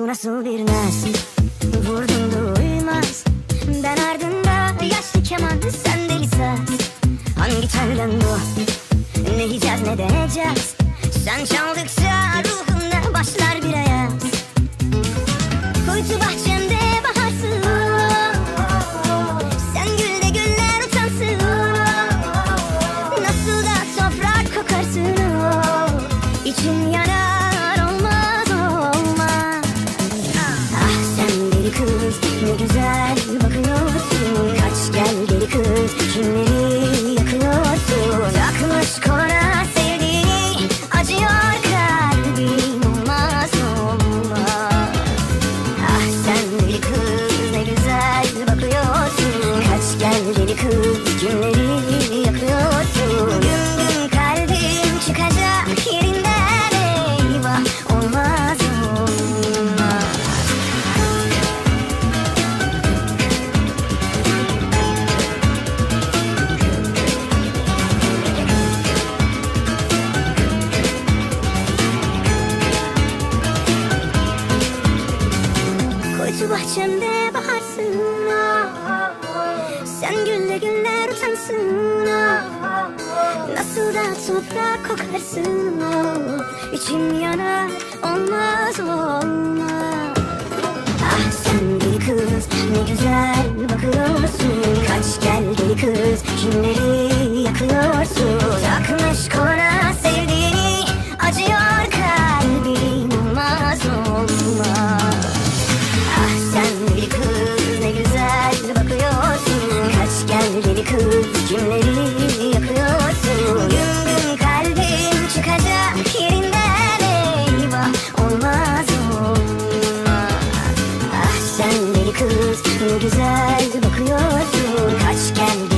Bu nasıl bir naz? Vurdum duymaz Ben ardında yaşlı keman Sen deli saz Hangi telden bu? Ne yiyeceğiz ne deneyeceğiz Sen çaldıkça deli kız kimleri yakıyorsun. Gün gün kalbim çıkacak yerinden Koytu bahçemde baharsın ah. Sen gülle güller utansın. Nasıl da toprak kokarsın ah. İçim yanar olmaz olmaz Ah sen deli kız ne güzel bakıyorsun Kaç gel deli kız kimleri yakıyorsun güzel bakıyorsun. Kaç kendi